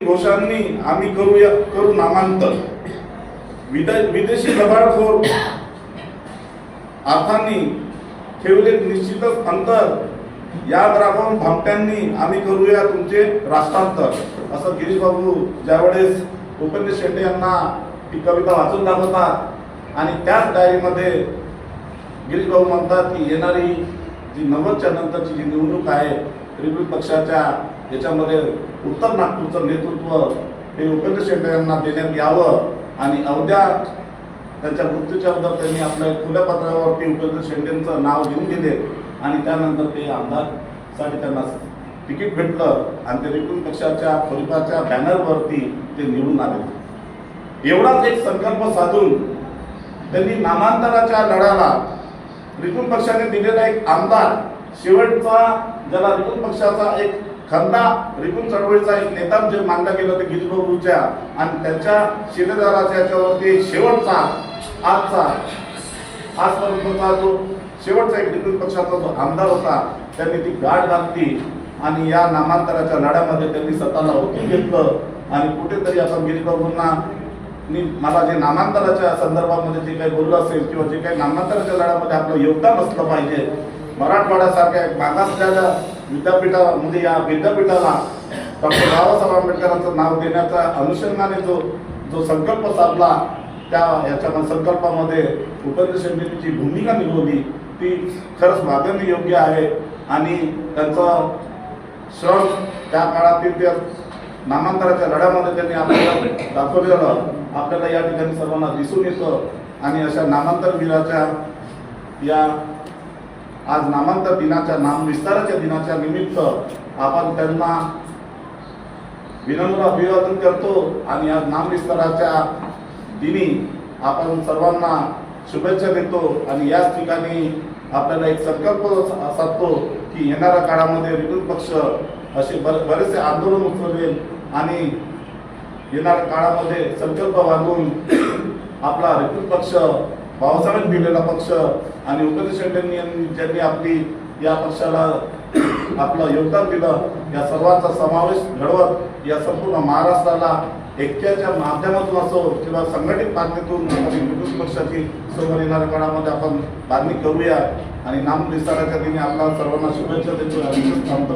घोषांनी आम्ही करूया करू नामांतर. विदेशी लबाडखोर अर्थांनी ठेवले निश्चितच अंतर. याद राखून भामट्यांनी आम्ही करूया तुमचे राष्ट्रांतर. असं गिरीश बाबू ज्यावेळेस उपेंद्र शेट्टी यांना ती कविता वाचून दाखवतात आणि त्याच डायरीमध्ये गिरीश भाऊ म्हणतात की येणारी जी नव्वदच्या नंतरची जी निवडणूक आहे रिपब्लिक पक्षाच्या याच्यामध्ये उत्तर नागपूरचं नेतृत्व हे उपेंद्र शेट्टे यांना देण्यात यावं आणि अवद्या त्यांच्या मृत्यूच्या अगोदर त्यांनी आपल्या खुल्या पत्रावरती उपेंद्र शेट्टेंचं नाव लिहून दिले आणि त्यानंतर ते आमदारसाठी त्यांना तिकीट भेटलं आणि ते रिपून पक्षाच्या फलिताच्या बॅनरवरती ते निवडून आले. एवढाच एक संकल्प साधून त्यांनी नामांतराच्या लढ्याला रिपून पक्षाने दिलेला एक आमदार शेवटचा ज्याला रिपून पक्षाचा एक खंदा रिपून चळवळीचा एक नेता जे मानला गेलं होतं गिरीबाबूच्या आणि त्यांच्या शिलेदाराच्या याच्यावरती शेवटचा आजचा आजपर्यंतचा जो शेवटचा एक रिपब्लिक पक्षाचा जो आमदार होता त्यांनी ती गाठ घातली आणि या नामांतराच्या लढ्यामध्ये त्यांनी स्वतःला ओतून घेतलं आणि कुठेतरी आपण गिरीबाबूंना मी मला जे नामांतराच्या संदर्भामध्ये जे काही बोललं असेल किंवा जे काही नामांतराच्या लढ्यामध्ये आपलं योगदान असलं पाहिजे मराठवाड्यासारख्या एक मागासलेल्या विद्यापीठामध्ये या विद्यापीठाला डॉक्टर बाबासाहेब आंबेडकरांचं नाव देण्याचा अनुषंगाने जो जो संकल्प साधला त्या याच्या संकल्पामध्ये उपेंद्र शेट्टींनी जी भूमिका निभवली. ती खरंच मागणी योग्य आहे आणि त्यांचं श्रम त्या काळातील त्या नामांतराच्या लढ्यामध्ये त्यांनी आपल्याला दाखवलेलं आपल्याला या ठिकाणी सर्वांना दिसून येतं आणि अशा नामांतरवीराच्या या आज नामांतर दिनाच्या नाम विस्ताराच्या दिनाच्या निमित्त आपण त्यांना विनम्र अभिवादन करतो आणि आज नाम विस्ताराच्या दिनी आपण सर्वांना शुभेच्छा देतो आणि याच ठिकाणी आपल्याला एक संकल्प साधतो की येणाऱ्या काळामध्ये विरोध पक्ष असे बर- बरेचसे आंदोलन उचलवेल आणि येणाऱ्या काळामध्ये संकल्प बांधून आपला रिपब्लिक पक्ष बाबासाहेब दिलेला पक्ष आणि उपेंद्र शेट्टी यांनी- ज्यांनी आपली या पक्षाला आपलं योगदान दिलं या सर्वांचा समावेश घडवत या संपूर्ण महाराष्ट्राला एकट्याच्या माध्यमातून असो किंवा संघटित बातमीतून विरोधी पक्षाची समोर येणाऱ्या काळामध्ये आपण बांधणी करूया. आणि नाम विस्ताराच्या दिनी आपल्या सर्वांना शुभेच्छा देतो आणि थांबतो